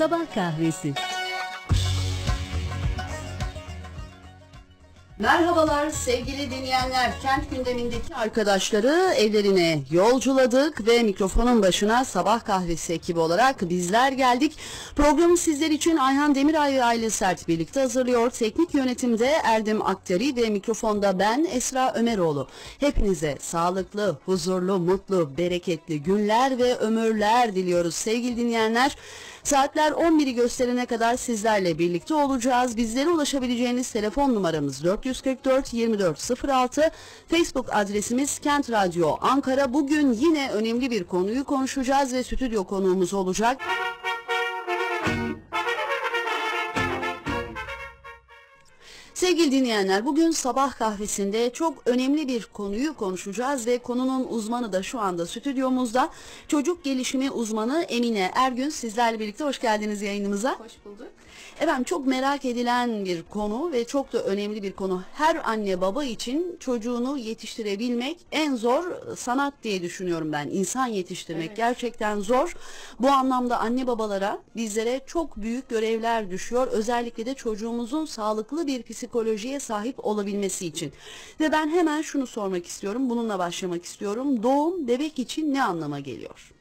Sabah kahvesi. Merhabalar sevgili dinleyenler. Kent gündemindeki arkadaşları evlerine yolculadık ve mikrofonun başına sabah kahvesi ekibi olarak bizler geldik. Programı sizler için Ayhan Demiray ve Aile Sert birlikte hazırlıyor. Teknik yönetimde Erdem Aktari ve mikrofonda ben Esra Ömeroğlu. Hepinize sağlıklı, huzurlu, mutlu, bereketli günler ve ömürler diliyoruz sevgili dinleyenler. Saatler 11'i gösterene kadar sizlerle birlikte olacağız. Bizlere ulaşabileceğiniz telefon numaramız 444 2406. Facebook adresimiz Kent Radyo Ankara. Bugün yine önemli bir konuyu konuşacağız ve stüdyo konuğumuz olacak. Sevgili dinleyenler bugün sabah kahvesinde çok önemli bir konuyu konuşacağız ve konunun uzmanı da şu anda stüdyomuzda. Çocuk gelişimi uzmanı Emine Ergün sizlerle birlikte hoş geldiniz yayınımıza. Hoş bulduk. Efendim çok merak edilen bir konu ve çok da önemli bir konu. Her anne baba için çocuğunu yetiştirebilmek en zor sanat diye düşünüyorum ben. İnsan yetiştirmek Evet. gerçekten zor. Bu anlamda anne babalara bizlere çok büyük görevler düşüyor. Özellikle de çocuğumuzun sağlıklı bir psikolojiye sahip olabilmesi için. Ve ben hemen şunu sormak istiyorum. Bununla başlamak istiyorum. Doğum bebek için ne anlama geliyor?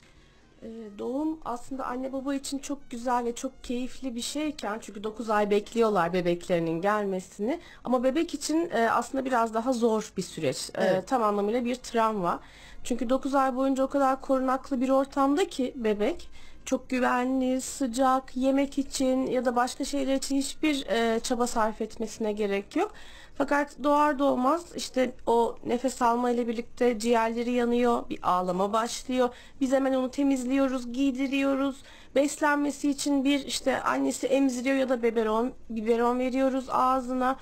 Ee, Doğum aslında anne baba için çok güzel ve çok keyifli bir şeyken çünkü 9 ay bekliyorlar bebeklerinin gelmesini ama bebek için e, aslında biraz daha zor bir süreç. Ee, Evet. tam anlamıyla bir travma. Çünkü 9 ay boyunca o kadar korunaklı bir ortamda ki bebek çok güvenli, sıcak, yemek için ya da başka şeyler için hiçbir e, çaba sarf etmesine gerek yok. Fakat doğar doğmaz işte o nefes alma ile birlikte ciğerleri yanıyor, bir ağlama başlıyor. Biz hemen onu temizliyoruz, giydiriyoruz. Beslenmesi için bir işte annesi emziriyor ya da biberon, biberon veriyoruz ağzına.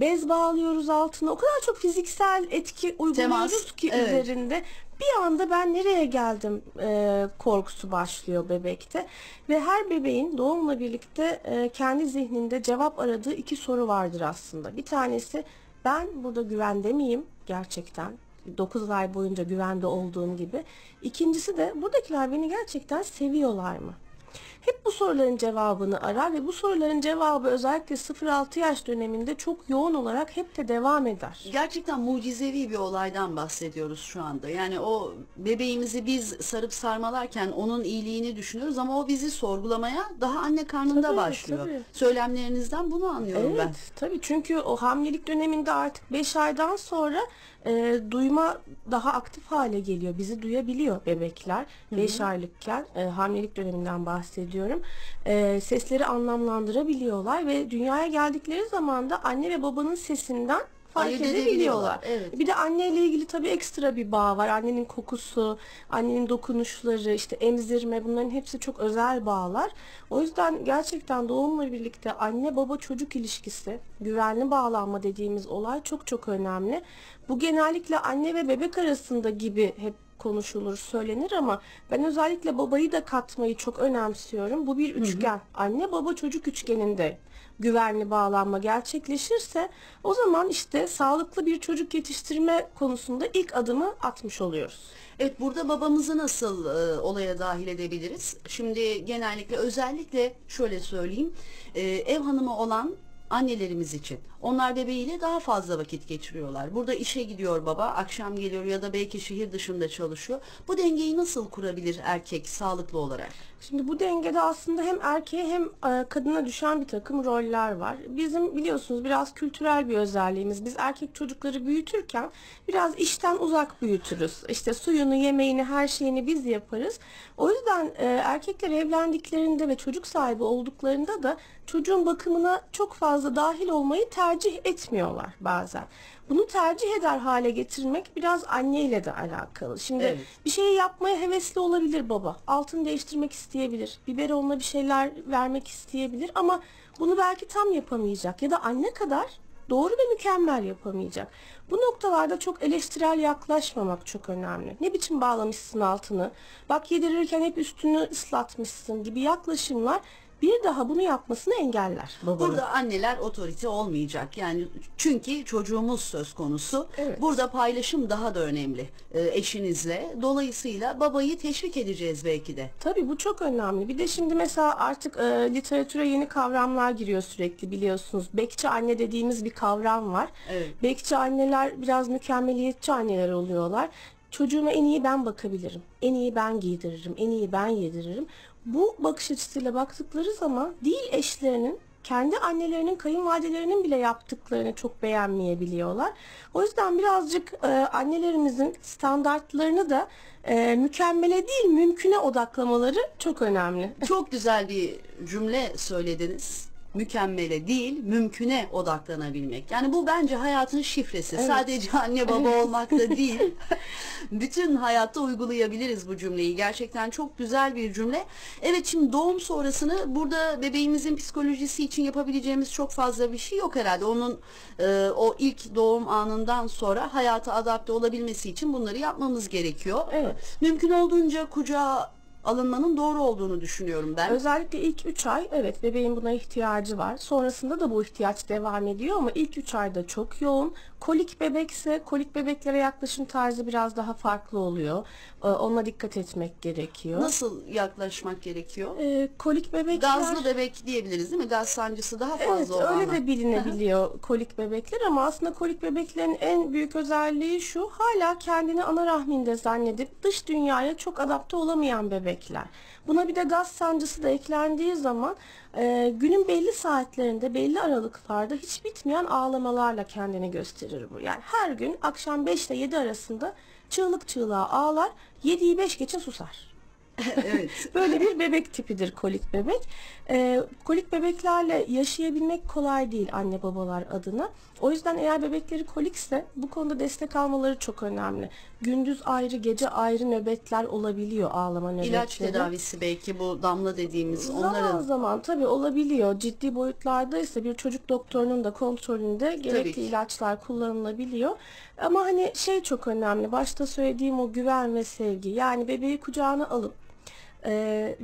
Bez bağlıyoruz altına. O kadar çok fiziksel etki uyguluyoruz Temas, ki evet. üzerinde. Bir anda ben nereye geldim e, korkusu başlıyor bebekte. Ve her bebeğin doğumla birlikte e, kendi zihninde cevap aradığı iki soru vardır aslında. Bir tanesi ben burada güvende miyim gerçekten? 9 ay boyunca güvende olduğum gibi. İkincisi de buradakiler beni gerçekten seviyorlar mı? Hep bu soruların cevabını arar ve bu soruların cevabı özellikle 0-6 yaş döneminde çok yoğun olarak hep de devam eder. Gerçekten mucizevi bir olaydan bahsediyoruz şu anda. Yani o bebeğimizi biz sarıp sarmalarken onun iyiliğini düşünüyoruz ama o bizi sorgulamaya daha anne karnında Tabii, başlıyor. tabii. Söylemlerinizden bunu anlıyorum Evet ben. tabii çünkü o hamilelik döneminde artık 5 aydan sonra e, duyma daha aktif hale geliyor. Bizi duyabiliyor bebekler 5 aylıkken e, hamilelik döneminden bahsediyorum. E, sesleri anlamlandırabiliyorlar ve dünyaya geldikleri zaman da anne ve babanın sesinden fark Ayırt edebiliyorlar. evet. Bir de anneyle ilgili tabii ekstra bir bağ var. Annenin kokusu, annenin dokunuşları, işte emzirme bunların hepsi çok özel bağlar. O yüzden gerçekten doğumla birlikte anne baba çocuk ilişkisi, güvenli bağlanma dediğimiz olay çok çok önemli. Bu genellikle anne ve bebek arasında gibi hep konuşulur, söylenir ama ben özellikle babayı da katmayı çok önemsiyorum. Bu bir üçgen. Anne baba çocuk üçgeninde güvenli bağlanma gerçekleşirse o zaman işte sağlıklı bir çocuk yetiştirme konusunda ilk adımı atmış oluyoruz. Evet burada babamızı nasıl e, olaya dahil edebiliriz? Şimdi genellikle özellikle şöyle söyleyeyim. e, ev hanımı olan annelerimiz için. Onlar bebeğiyle daha fazla vakit geçiriyorlar. Burada işe gidiyor baba, akşam geliyor ya da belki şehir dışında çalışıyor. Bu dengeyi nasıl kurabilir erkek sağlıklı olarak? Şimdi bu dengede aslında hem erkeğe hem e, kadına düşen bir takım roller var. Bizim biliyorsunuz biraz kültürel bir özelliğimiz. Biz erkek çocukları büyütürken biraz işten uzak büyütürüz. İşte suyunu, yemeğini, her şeyini biz yaparız. O yüzden e, erkekler evlendiklerinde ve çocuk sahibi olduklarında da çocuğun bakımına çok fazla dahil olmayı tercih etmiyorlar bazen. Bunu tercih eder hale getirmek biraz anneyle de alakalı. Şimdi Evet. bir şeyi yapmaya hevesli olabilir baba. Altını değiştirmek isteyebilir. Biberonla bir şeyler vermek isteyebilir ama bunu belki tam yapamayacak ya da anne kadar doğru ve mükemmel yapamayacak. Bu noktalarda çok eleştirel yaklaşmamak çok önemli. Ne biçim bağlamışsın altını? Bak yedirirken hep üstünü ıslatmışsın gibi yaklaşımlar bir daha bunu yapmasını engeller babanın. Burada anneler otorite olmayacak. Yani çünkü çocuğumuz söz konusu. Evet. Burada paylaşım daha da önemli e, eşinizle. Dolayısıyla babayı teşvik edeceğiz belki de. Tabii bu çok önemli. Bir de şimdi mesela artık e, literatüre yeni kavramlar giriyor sürekli biliyorsunuz. Bekçi anne dediğimiz bir kavram var. Evet. Bekçi anneler biraz mükemmeliyetçi anneler oluyorlar. Çocuğuma en iyi ben bakabilirim. En iyi ben giydiririm. En iyi ben yediririm. Bu bakış açısıyla baktıkları zaman değil eşlerinin kendi annelerinin, kayınvalidelerinin bile yaptıklarını çok beğenmeyebiliyorlar. O yüzden birazcık e, annelerimizin standartlarını da e, mükemmele değil mümküne odaklamaları çok önemli. Çok güzel bir cümle söylediniz. Mükemmele değil, mümküne odaklanabilmek. Yani bu bence hayatın şifresi. Evet. Sadece anne baba olmak da değil. Bütün hayatta uygulayabiliriz bu cümleyi. Gerçekten çok güzel bir cümle. Evet şimdi doğum sonrasını burada bebeğimizin psikolojisi için yapabileceğimiz çok fazla bir şey yok herhalde. Onun e, o ilk doğum anından sonra hayata adapte olabilmesi için bunları yapmamız gerekiyor. Evet. Mümkün olduğunca kucağa alınmanın doğru olduğunu düşünüyorum ben. Özellikle ilk 3 ay evet bebeğin buna ihtiyacı var. Sonrasında da bu ihtiyaç devam ediyor ama ilk 3 ayda çok yoğun. Kolik bebekse kolik bebeklere yaklaşım tarzı biraz daha farklı oluyor. Ee, Ona dikkat etmek gerekiyor. Nasıl yaklaşmak gerekiyor? Ee, kolik bebekler Gazlı bebek diyebiliriz değil mi? Gaz sancısı daha fazla Evet öyle de bilinebiliyor kolik bebekler ama aslında kolik bebeklerin en büyük özelliği şu hala kendini ana rahminde zannedip dış dünyaya çok adapte olamayan bebekler. Buna bir de gaz sancısı da eklendiği zaman e, günün belli saatlerinde belli aralıklarda hiç bitmeyen ağlamalarla kendini gösterir bu. Yani her gün akşam 5 ile 7 arasında çığlık çığlığa ağlar 7'yi 5 geçe susar. evet. Böyle bir bebek tipidir kolik bebek. Ee, kolik bebeklerle yaşayabilmek kolay değil anne babalar adına. O yüzden eğer bebekleri kolikse bu konuda destek almaları çok önemli. Gündüz ayrı, gece ayrı nöbetler olabiliyor ağlama nöbetleri. İlaç tedavisi belki bu damla dediğimiz Zaman onların zaman tabii olabiliyor. Ciddi boyutlarda ise bir çocuk doktorunun da kontrolünde gerekli ilaçlar kullanılabiliyor. Ama hani şey çok önemli. Başta söylediğim o güven ve sevgi. Yani bebeği kucağına alıp e,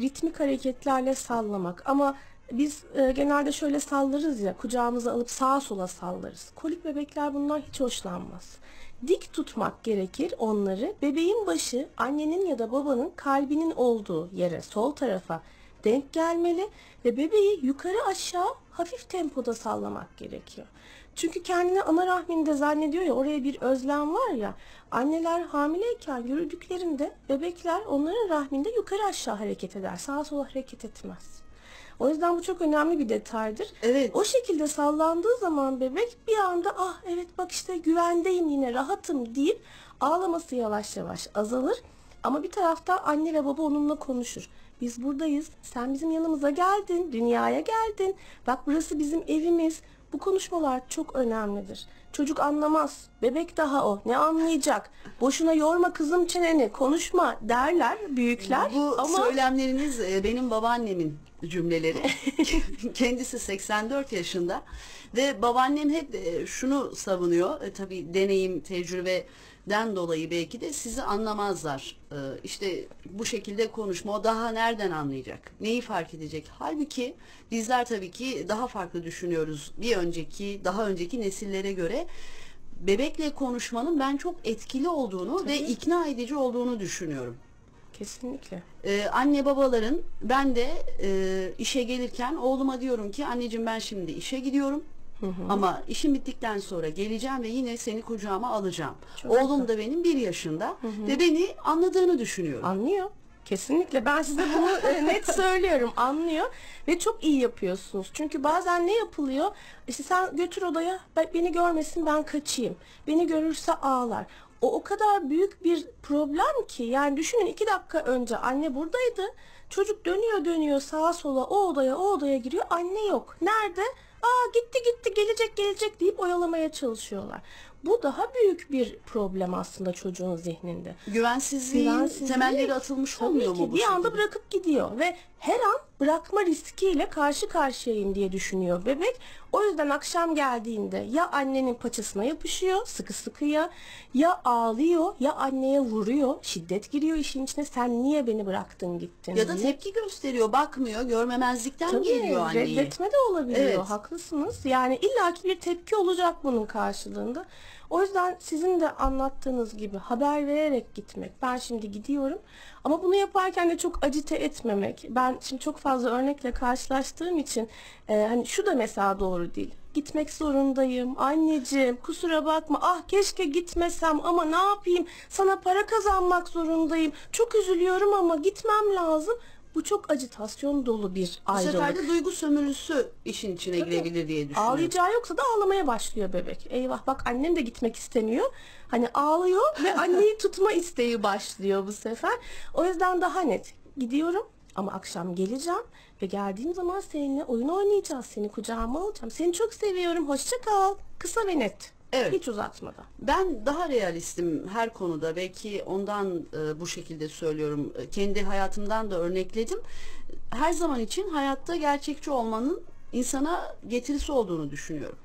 ritmik hareketlerle sallamak. Ama biz e, genelde şöyle sallarız ya kucağımıza alıp sağa sola sallarız. Kolik bebekler bundan hiç hoşlanmaz. Dik tutmak gerekir onları. Bebeğin başı annenin ya da babanın kalbinin olduğu yere sol tarafa denk gelmeli ve bebeği yukarı aşağı hafif tempoda sallamak gerekiyor. Çünkü kendini ana rahminde zannediyor ya oraya bir özlem var ya anneler hamileyken yürüdüklerinde bebekler onların rahminde yukarı aşağı hareket eder. Sağa sola hareket etmez. O yüzden bu çok önemli bir detaydır. Evet. O şekilde sallandığı zaman bebek bir anda ah evet bak işte güvendeyim yine rahatım deyip ağlaması yavaş yavaş azalır. Ama bir tarafta anne ve baba onunla konuşur. Biz buradayız. Sen bizim yanımıza geldin. Dünyaya geldin. Bak burası bizim evimiz. Bu konuşmalar çok önemlidir. Çocuk anlamaz. Bebek daha o. Ne anlayacak? Boşuna yorma kızım çeneni. Konuşma derler büyükler. Bu ama söylemleriniz e, benim babaannemin cümleleri. Kendisi 84 yaşında ve babaannem hep e, şunu savunuyor. E, tabii deneyim, tecrübeden dolayı belki de sizi anlamazlar. E, işte bu şekilde konuşma o daha nereden anlayacak? Neyi fark edecek? Halbuki bizler tabii ki daha farklı düşünüyoruz. Bir önceki, daha önceki nesillere göre bebekle konuşmanın ben çok etkili olduğunu ve ikna edici olduğunu düşünüyorum. kesinlikle. Ee, anne babaların ben de e, işe gelirken oğluma diyorum ki anneciğim ben şimdi işe gidiyorum. Ama işim bittikten sonra geleceğim ve yine seni kucağıma alacağım. Çok Oğlum da benim bir yaşında ve beni anladığını düşünüyorum. Anlıyor. Kesinlikle. Ben size bunu e, net söylüyorum. Anlıyor. Ve çok iyi yapıyorsunuz. Çünkü bazen ne yapılıyor? İşte sen götür odaya, "Ben- beni görmesin ben kaçayım. Beni görürse ağlar. O o kadar büyük bir problem ki. Yani düşünün iki dakika önce anne buradaydı. Çocuk dönüyor dönüyor sağa sola o odaya o odaya giriyor. Anne yok. Nerede? Aa gitti gitti gelecek gelecek deyip oyalamaya çalışıyorlar. Bu daha büyük bir problem aslında çocuğun zihninde. Güvensizliğin Güvensizlik, temelleri atılmış Tabii olmuyor ki mu bu bir anda şekilde? bırakıp gidiyor ve her an bırakma riskiyle karşı karşıyayım diye düşünüyor bebek. O yüzden akşam geldiğinde ya annenin paçasına yapışıyor sıkı sıkıya ya ağlıyor ya anneye vuruyor şiddet giriyor işin içine sen niye beni bıraktın gittin Ya da diye. tepki gösteriyor, bakmıyor, görmemezlikten Tabii, geliyor anneyi. reddetme de olabiliyor. Evet. Haklısınız. Yani illaki bir tepki olacak bunun karşılığında. O yüzden sizin de anlattığınız gibi haber vererek gitmek. Ben şimdi gidiyorum ama bunu yaparken de çok acite etmemek. Ben şimdi çok fazla örnekle karşılaştığım için e, hani şu da mesela doğru değil. Gitmek zorundayım. Anneciğim kusura bakma. Ah keşke gitmesem ama ne yapayım? Sana para kazanmak zorundayım. Çok üzülüyorum ama gitmem lazım. Bu çok acitasyon dolu bir Bu ayrılık. sefer de duygu sömürüsü işin içine girebilir diye düşünüyorum. Ağlayacağı yoksa da ağlamaya başlıyor bebek. Eyvah bak annem de gitmek istemiyor. Hani ağlıyor ve anneyi tutma isteği başlıyor bu sefer. O yüzden daha net gidiyorum ama akşam geleceğim ve geldiğim zaman seninle oyun oynayacağız. Seni kucağıma alacağım. Seni çok seviyorum. Hoşça kal. Kısa ve net. Evet. Hiç uzatmadan. Ben daha realistim her konuda. Belki ondan e, bu şekilde söylüyorum. E, Kendi hayatımdan da örnekledim. Her zaman için hayatta gerçekçi olmanın insana getirisi olduğunu düşünüyorum.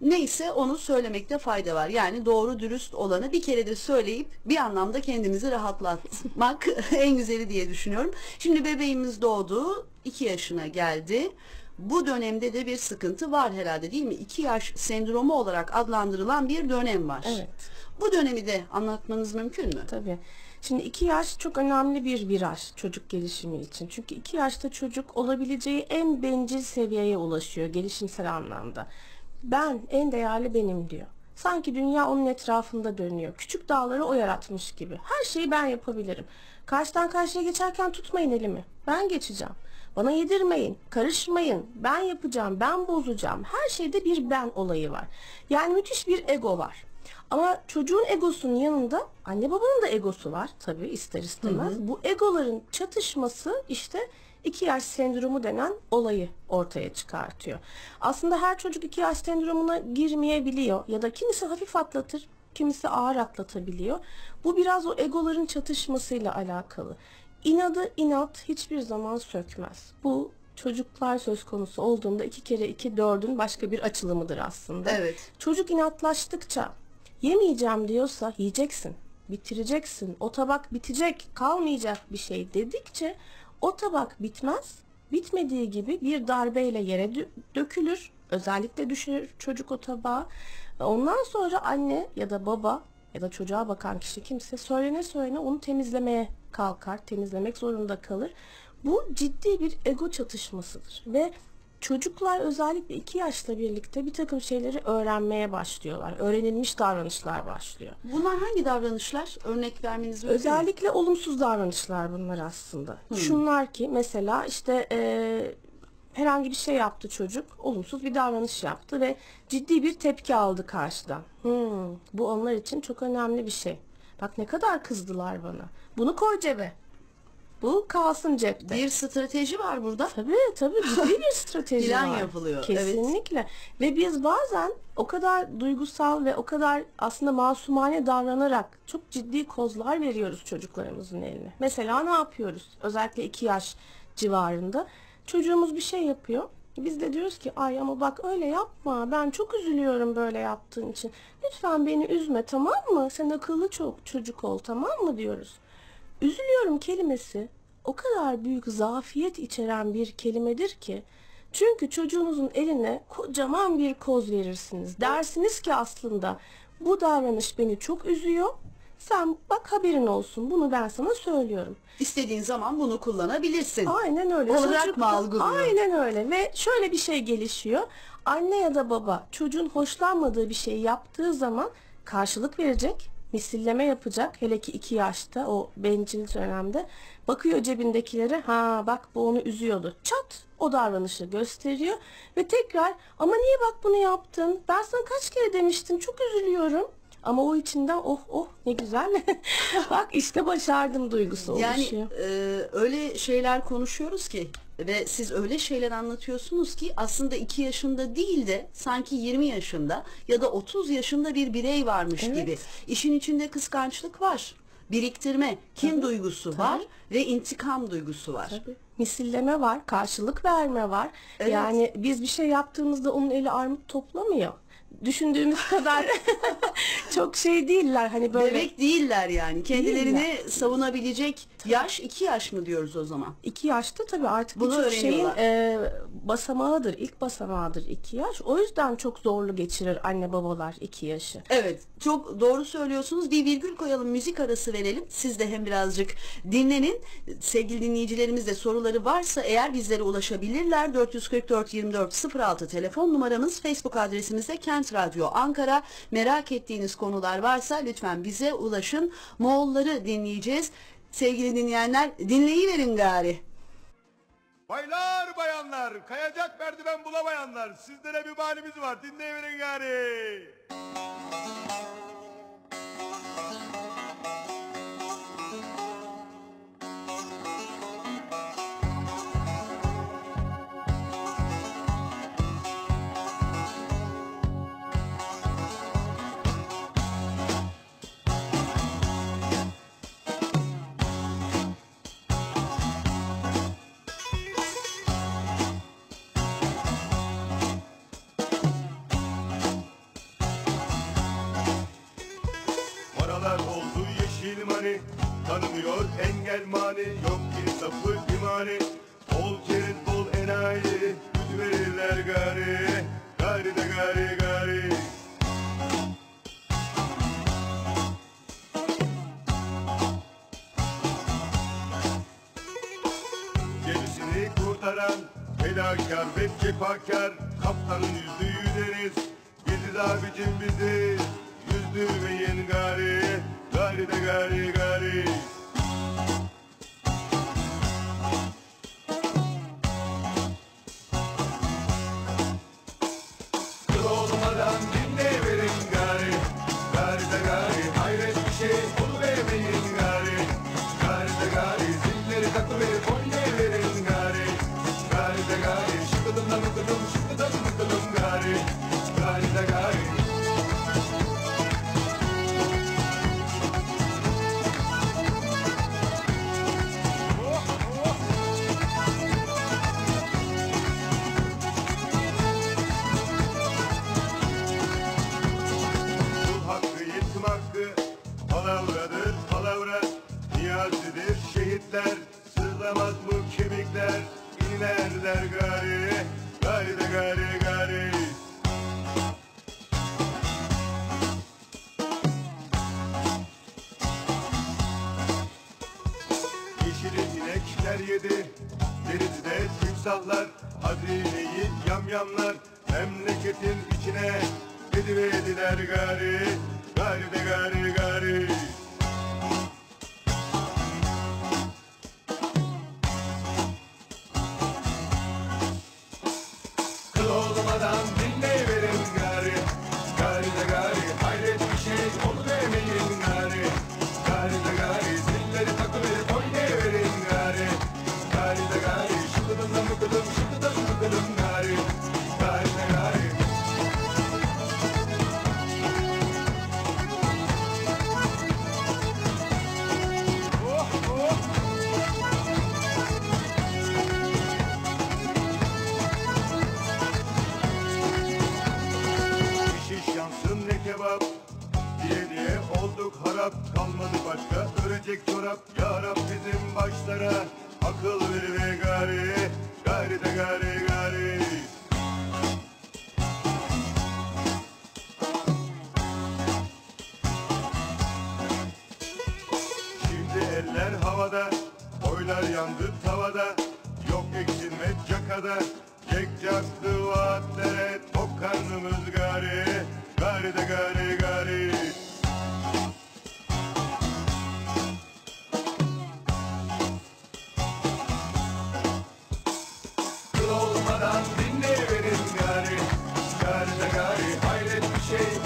Neyse onu söylemekte fayda var. Yani doğru dürüst olanı bir kere de söyleyip bir anlamda kendimizi rahatlatmak en güzeli diye düşünüyorum. Şimdi bebeğimiz doğdu. 2 yaşına geldi. Bu dönemde de bir sıkıntı var herhalde değil mi? 2 yaş sendromu olarak adlandırılan bir dönem var. Evet. Bu dönemi de anlatmanız mümkün mü? Tabii. Şimdi iki yaş çok önemli bir viraj çocuk gelişimi için. Çünkü iki yaşta çocuk olabileceği en bencil seviyeye ulaşıyor gelişimsel anlamda. Ben en değerli benim diyor. Sanki dünya onun etrafında dönüyor. Küçük dağları o yaratmış gibi. Her şeyi ben yapabilirim. Karşıdan karşıya geçerken tutmayın elimi. Ben geçeceğim. Bana yedirmeyin, karışmayın. Ben yapacağım, ben bozacağım. Her şeyde bir ben olayı var. Yani müthiş bir ego var. Ama çocuğun egosunun yanında anne babanın da egosu var tabii ister istemez. Bu egoların çatışması işte iki yaş sendromu denen olayı ortaya çıkartıyor. Aslında her çocuk iki yaş sendromuna girmeyebiliyor ya da kimisi hafif atlatır, kimisi ağır atlatabiliyor. Bu biraz o egoların çatışmasıyla alakalı. İnadı inat hiçbir zaman sökmez. Bu çocuklar söz konusu olduğunda iki kere iki dördün başka bir açılımıdır aslında. Evet. Çocuk inatlaştıkça yemeyeceğim diyorsa yiyeceksin, bitireceksin. O tabak bitecek, kalmayacak bir şey dedikçe o tabak bitmez. Bitmediği gibi bir darbeyle yere dö- dökülür. Özellikle düşürür çocuk o tabağı. Ondan sonra anne ya da baba ya da çocuğa bakan kişi kimse söylene söylene onu temizlemeye kalkar, temizlemek zorunda kalır. Bu ciddi bir ego çatışmasıdır ve çocuklar özellikle iki yaşla birlikte bir takım şeyleri öğrenmeye başlıyorlar. Öğrenilmiş davranışlar başlıyor. Bunlar hangi davranışlar? Örnek vermeniz mümkün mü? Özellikle olumsuz davranışlar bunlar aslında. Şunlar ki mesela işte eee, herhangi bir şey yaptı çocuk, olumsuz bir davranış yaptı ve ciddi bir tepki aldı karşıdan. Hmm, bu onlar için çok önemli bir şey. Bak ne kadar kızdılar bana. Bunu koy cebe. Bu kalsın cepte. Bir strateji var burada. Tabii tabii ciddi bir strateji Plan var. yapılıyor, evet. Kesinlikle. Ve biz bazen o kadar duygusal ve o kadar aslında masumane davranarak çok ciddi kozlar veriyoruz çocuklarımızın eline. Mesela ne yapıyoruz? Özellikle iki yaş civarında. Çocuğumuz bir şey yapıyor. Biz de diyoruz ki ay ama bak öyle yapma ben çok üzülüyorum böyle yaptığın için. Lütfen beni üzme tamam mı? Sen akıllı çok çocuk ol tamam mı diyoruz. Üzülüyorum kelimesi o kadar büyük zafiyet içeren bir kelimedir ki çünkü çocuğunuzun eline kocaman bir koz verirsiniz. Dersiniz ki aslında bu davranış beni çok üzüyor. Sen bak haberin olsun bunu ben sana söylüyorum. İstediğin zaman bunu kullanabilirsin. Aynen öyle. Olarak Çocuk mı algılıyor? Aynen öyle ve şöyle bir şey gelişiyor. Anne ya da baba çocuğun hoşlanmadığı bir şey yaptığı zaman karşılık verecek, misilleme yapacak. Hele ki iki yaşta o bencil dönemde. Bakıyor cebindekilere ha bak bu onu üzüyordu. Çat o davranışı gösteriyor ve tekrar ama niye bak bunu yaptın? Ben sana kaç kere demiştim çok üzülüyorum. Ama o içinden oh oh ne güzel. bak işte başardım duygusu Yani oluşuyor. e, öyle şeyler konuşuyoruz ki ve siz öyle şeyler anlatıyorsunuz ki aslında 2 yaşında değil de sanki 20 yaşında ya da 30 yaşında bir birey varmış Evet. gibi. İşin içinde kıskançlık var. Biriktirme, kin duygusu var ve intikam duygusu var. Tabii. Misilleme var, karşılık verme var. Evet. Yani biz bir şey yaptığımızda onun eli armut toplamıyor. Düşündüğümüz kadar çok şey değiller. Hani böyle Bebek değiller yani. Kendilerini savunabilecek yaş 2 yaş mı diyoruz o zaman? iki yaşta tabii artık Bunu şeyin e, basamağıdır. ilk basamağıdır iki yaş. O yüzden çok zorlu geçirir anne babalar iki yaşı. Evet çok doğru söylüyorsunuz. Bir virgül koyalım müzik arası verelim. Siz de hem birazcık dinlenin. Sevgili dinleyicilerimiz de soruları varsa eğer bizlere ulaşabilirler. 444 24 06 telefon numaramız. Facebook adresimizde Kent Radyo Ankara. Merak ettiğiniz konular varsa lütfen bize ulaşın. Moğolları dinleyeceğiz. Sevgili dinleyenler dinleyiverin gari. Baylar bayanlar, kayacak merdiven bulamayanlar, sizlere bir halimiz var, dinleyiverin gari. Mani, tanımıyor engel mani, yok ki sapı imani. Bol keriz bol enayi, gücü verirler gari, gari de gari gari. Gemisini kurtaran fedakar ve kefakar Kaptanın yüzdüğü deniz Biziz abicim biziz Yüzdürmeyin gari Gari de gari gari. Kıl olmadan dinleyiverin gari. Gari de gari hayret bir şey. Oluvermeyin gari. Gari de gari zilleri takıverip yamyamlar Memleketin içine Gidiverdiler gari Gari de gari gari. Kıl olmadan dinleyiverin gari. Gari de gari hayret bir şey oluvermeyin gari. Gari de gari zilleri takıverip oynayıverin gari. Gari de gari şıkıdım da mıkıdım şıkıdım. mıkıdım olduk harap Kalmadı başka. Örecek çorap Ya Rab bizim başlara. Akıl ver ve gari Gari de gari gari. Şimdi eller havada Oylar yandı tavada. Yok eksilme cakada Cek caktı vaatlere. Tok karnımız gari Gari de gari gari hayret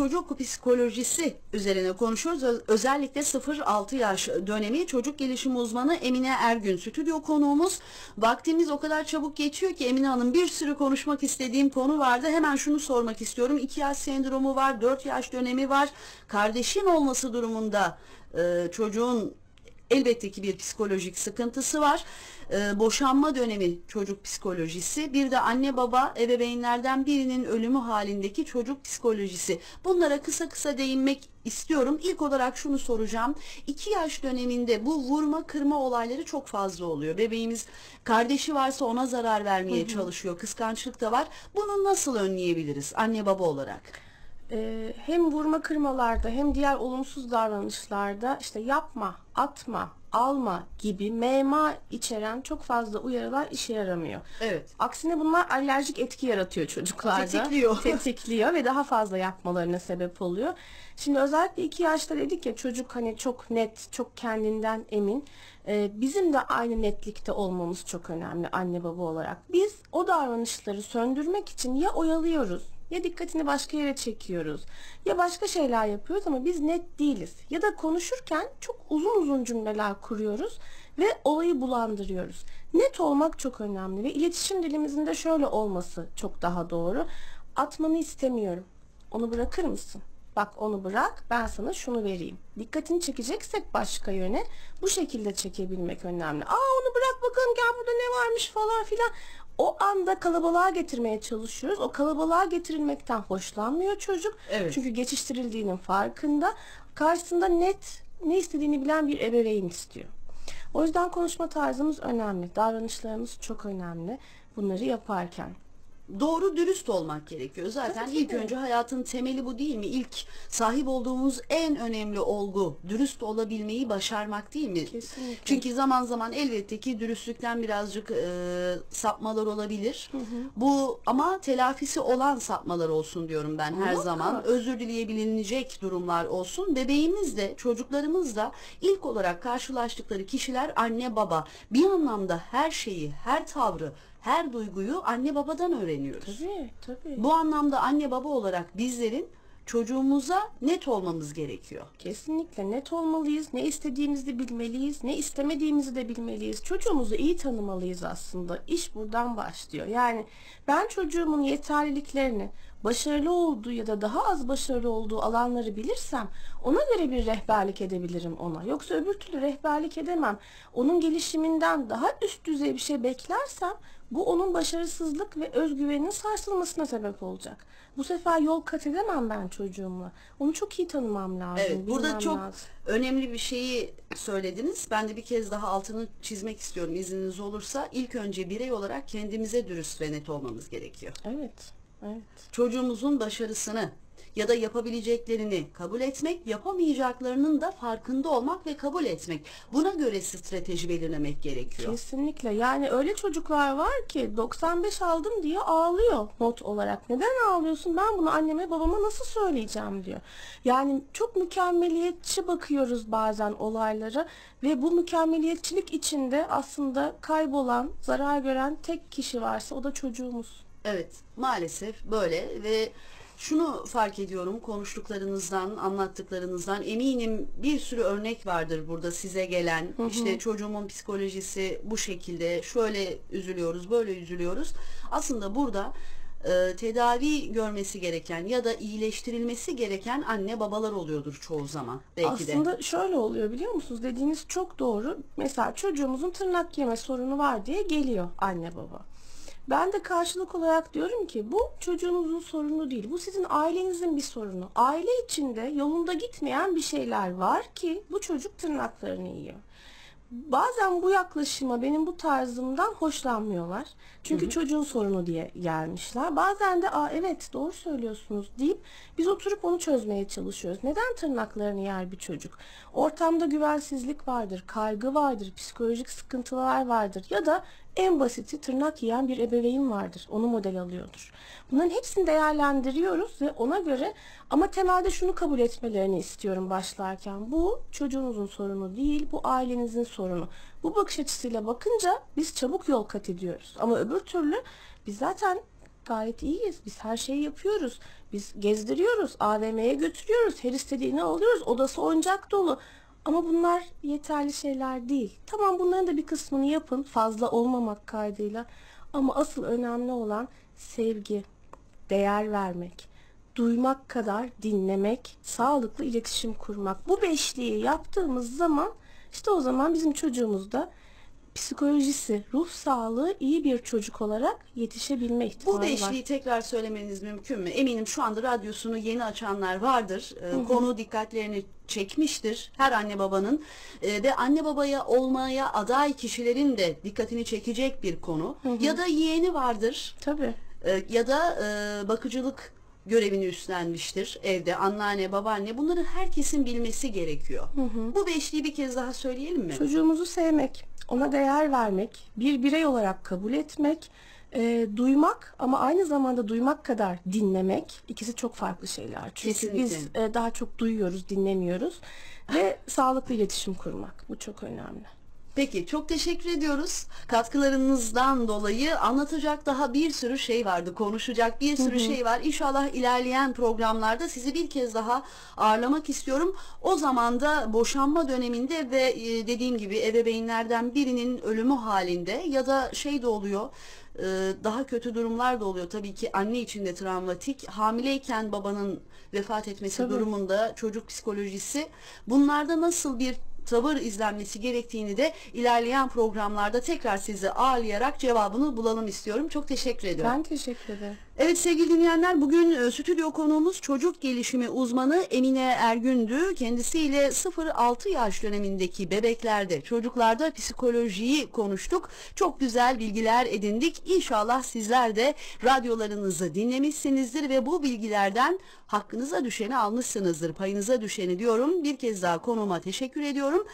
çocuk psikolojisi üzerine konuşuyoruz. Özellikle 0-6 yaş dönemi çocuk gelişim uzmanı Emine Ergün stüdyo konuğumuz. Vaktimiz o kadar çabuk geçiyor ki Emine Hanım bir sürü konuşmak istediğim konu vardı. Hemen şunu sormak istiyorum. 2 yaş sendromu var, 4 yaş dönemi var. Kardeşin olması durumunda e, çocuğun elbette ki bir psikolojik sıkıntısı var. Ee, boşanma dönemi çocuk psikolojisi, bir de anne baba ebeveynlerden birinin ölümü halindeki çocuk psikolojisi. Bunlara kısa kısa değinmek istiyorum. İlk olarak şunu soracağım. 2 yaş döneminde bu vurma kırma olayları çok fazla oluyor. Bebeğimiz kardeşi varsa ona zarar vermeye çalışıyor. Kıskançlık da var. Bunu nasıl önleyebiliriz anne baba olarak? Ee, hem vurma kırmalarda hem diğer olumsuz davranışlarda işte yapma, atma, alma gibi mema içeren çok fazla uyarılar işe yaramıyor. Evet. Aksine bunlar alerjik etki yaratıyor çocuklarda. Tetikliyor. Tetikliyor ve daha fazla yapmalarına sebep oluyor. Şimdi özellikle iki yaşta dedik ya çocuk hani çok net, çok kendinden emin. Ee, bizim de aynı netlikte olmamız çok önemli anne baba olarak. Biz o davranışları söndürmek için ya oyalıyoruz ya dikkatini başka yere çekiyoruz ya başka şeyler yapıyoruz ama biz net değiliz. Ya da konuşurken çok uzun uzun cümleler kuruyoruz ve olayı bulandırıyoruz. Net olmak çok önemli ve iletişim dilimizin de şöyle olması çok daha doğru. Atmanı istemiyorum. Onu bırakır mısın? Bak onu bırak ben sana şunu vereyim. Dikkatini çekeceksek başka yöne bu şekilde çekebilmek önemli. Aa onu bırak bakalım gel burada ne varmış falan filan. O anda kalabalığa getirmeye çalışıyoruz. O kalabalığa getirilmekten hoşlanmıyor çocuk. Evet. Çünkü geçiştirildiğinin farkında. Karşısında net ne istediğini bilen bir ebeveyn istiyor. O yüzden konuşma tarzımız önemli. Davranışlarımız çok önemli bunları yaparken. Doğru dürüst olmak gerekiyor. Zaten Tabii ilk de. önce hayatın temeli bu değil mi? İlk sahip olduğumuz en önemli olgu dürüst olabilmeyi başarmak değil mi? Kesinlikle. Çünkü zaman zaman elbette ki dürüstlükten birazcık e, sapmalar olabilir. Bu ama telafisi olan sapmalar olsun diyorum ben her Muhakkak. zaman. Özür dileyebilecek durumlar olsun. Bebeğimiz de çocuklarımız da ilk olarak karşılaştıkları kişiler anne baba. Bir anlamda her şeyi, her tavrı, her duyguyu anne babadan öğreniyoruz. Tabii tabii. Bu anlamda anne baba olarak bizlerin çocuğumuza net olmamız gerekiyor. Kesinlikle net olmalıyız. Ne istediğimizi bilmeliyiz. Ne istemediğimizi de bilmeliyiz. Çocuğumuzu iyi tanımalıyız aslında. İş buradan başlıyor. Yani ben çocuğumun yeterliliklerini, başarılı olduğu ya da daha az başarılı olduğu alanları bilirsem ona göre bir rehberlik edebilirim ona. Yoksa öbür türlü rehberlik edemem. Onun gelişiminden daha üst düzey bir şey beklersem bu onun başarısızlık ve özgüveninin sarsılmasına sebep olacak. Bu sefer yol kat edemem ben çocuğumla. Onu çok iyi tanımam lazım. Evet, burada çok lazım. önemli bir şeyi söylediniz. Ben de bir kez daha altını çizmek istiyorum izniniz olursa. İlk önce birey olarak kendimize dürüst ve net olmamız gerekiyor. Evet. Evet. Çocuğumuzun başarısını ya da yapabileceklerini kabul etmek, yapamayacaklarının da farkında olmak ve kabul etmek. Buna göre strateji belirlemek gerekiyor. Kesinlikle. Yani öyle çocuklar var ki 95 aldım diye ağlıyor not olarak. Neden ağlıyorsun? Ben bunu anneme babama nasıl söyleyeceğim diyor. Yani çok mükemmeliyetçi bakıyoruz bazen olaylara ve bu mükemmeliyetçilik içinde aslında kaybolan, zarar gören tek kişi varsa o da çocuğumuz. Evet, maalesef böyle ve şunu fark ediyorum konuştuklarınızdan, anlattıklarınızdan eminim bir sürü örnek vardır burada size gelen. İşte çocuğumun psikolojisi bu şekilde, şöyle üzülüyoruz, böyle üzülüyoruz. Aslında burada e, tedavi görmesi gereken ya da iyileştirilmesi gereken anne babalar oluyordur çoğu zaman belki de. Aslında şöyle oluyor biliyor musunuz? Dediğiniz çok doğru. Mesela çocuğumuzun tırnak yeme sorunu var diye geliyor anne baba. Ben de karşılık olarak diyorum ki bu çocuğunuzun sorunu değil. Bu sizin ailenizin bir sorunu. Aile içinde yolunda gitmeyen bir şeyler var ki bu çocuk tırnaklarını yiyor. Bazen bu yaklaşıma benim bu tarzımdan hoşlanmıyorlar. Çünkü çocuğun sorunu diye gelmişler. Bazen de Aa, evet doğru söylüyorsunuz deyip biz oturup onu çözmeye çalışıyoruz. Neden tırnaklarını yer bir çocuk? Ortamda güvensizlik vardır, kaygı vardır, psikolojik sıkıntılar vardır ya da en basiti tırnak yiyen bir ebeveyn vardır. Onu model alıyordur. Bunların hepsini değerlendiriyoruz ve ona göre ama temelde şunu kabul etmelerini istiyorum başlarken. Bu çocuğunuzun sorunu değil, bu ailenizin sorunu. Bu bakış açısıyla bakınca biz çabuk yol kat ediyoruz. Ama öbür türlü biz zaten gayet iyiyiz. Biz her şeyi yapıyoruz. Biz gezdiriyoruz, AVM'ye götürüyoruz, her istediğini alıyoruz. Odası oyuncak dolu. Ama bunlar yeterli şeyler değil. Tamam bunların da bir kısmını yapın fazla olmamak kaydıyla. Ama asıl önemli olan sevgi, değer vermek, duymak kadar dinlemek, sağlıklı iletişim kurmak. Bu beşliği yaptığımız zaman işte o zaman bizim çocuğumuz da psikolojisi, ruh sağlığı iyi bir çocuk olarak yetişebilme ihtimali Bu var. beşliği tekrar söylemeniz mümkün mü? Eminim şu anda radyosunu yeni açanlar vardır. Ee, Konu dikkatlerini çekmiştir her anne babanın Ee, ve anne babaya olmaya aday kişilerin de dikkatini çekecek bir konu. Ya da yeğeni vardır Tabii. Ee, ya da e, bakıcılık görevini üstlenmiştir evde anneanne babaanne bunları herkesin bilmesi gerekiyor. Bu beşliği bir kez daha söyleyelim mi? Çocuğumuzu sevmek, ona değer vermek, bir birey olarak kabul etmek, e, duymak ama aynı zamanda duymak kadar dinlemek ikisi çok farklı şeyler. Çünkü Kesinlikle. biz e, daha çok duyuyoruz, dinlemiyoruz ve sağlıklı iletişim kurmak. Bu çok önemli. Peki çok teşekkür ediyoruz. Katkılarınızdan dolayı anlatacak daha bir sürü şey vardı. Konuşacak bir sürü şey var. İnşallah ilerleyen programlarda sizi bir kez daha ağırlamak istiyorum. O zaman da boşanma döneminde ve e, dediğim gibi ebeveynlerden birinin ölümü halinde ya da şey de oluyor e, daha kötü durumlar da oluyor. Tabii ki anne için de travmatik. Hamileyken babanın vefat etmesi Tabii. durumunda çocuk psikolojisi bunlarda nasıl bir tavır izlenmesi gerektiğini de ilerleyen programlarda tekrar sizi ağırlayarak cevabını bulalım istiyorum. Çok teşekkür ediyorum. Ben teşekkür ederim. Evet sevgili dinleyenler bugün e, stüdyo konuğumuz çocuk gelişimi uzmanı Emine Ergündü. Kendisiyle 0-6 yaş dönemindeki bebeklerde, çocuklarda psikolojiyi konuştuk. Çok güzel bilgiler edindik. İnşallah sizler de radyolarınızı dinlemişsinizdir ve bu bilgilerden hakkınıza düşeni almışsınızdır, payınıza düşeni diyorum. Bir kez daha konuma teşekkür ediyorum.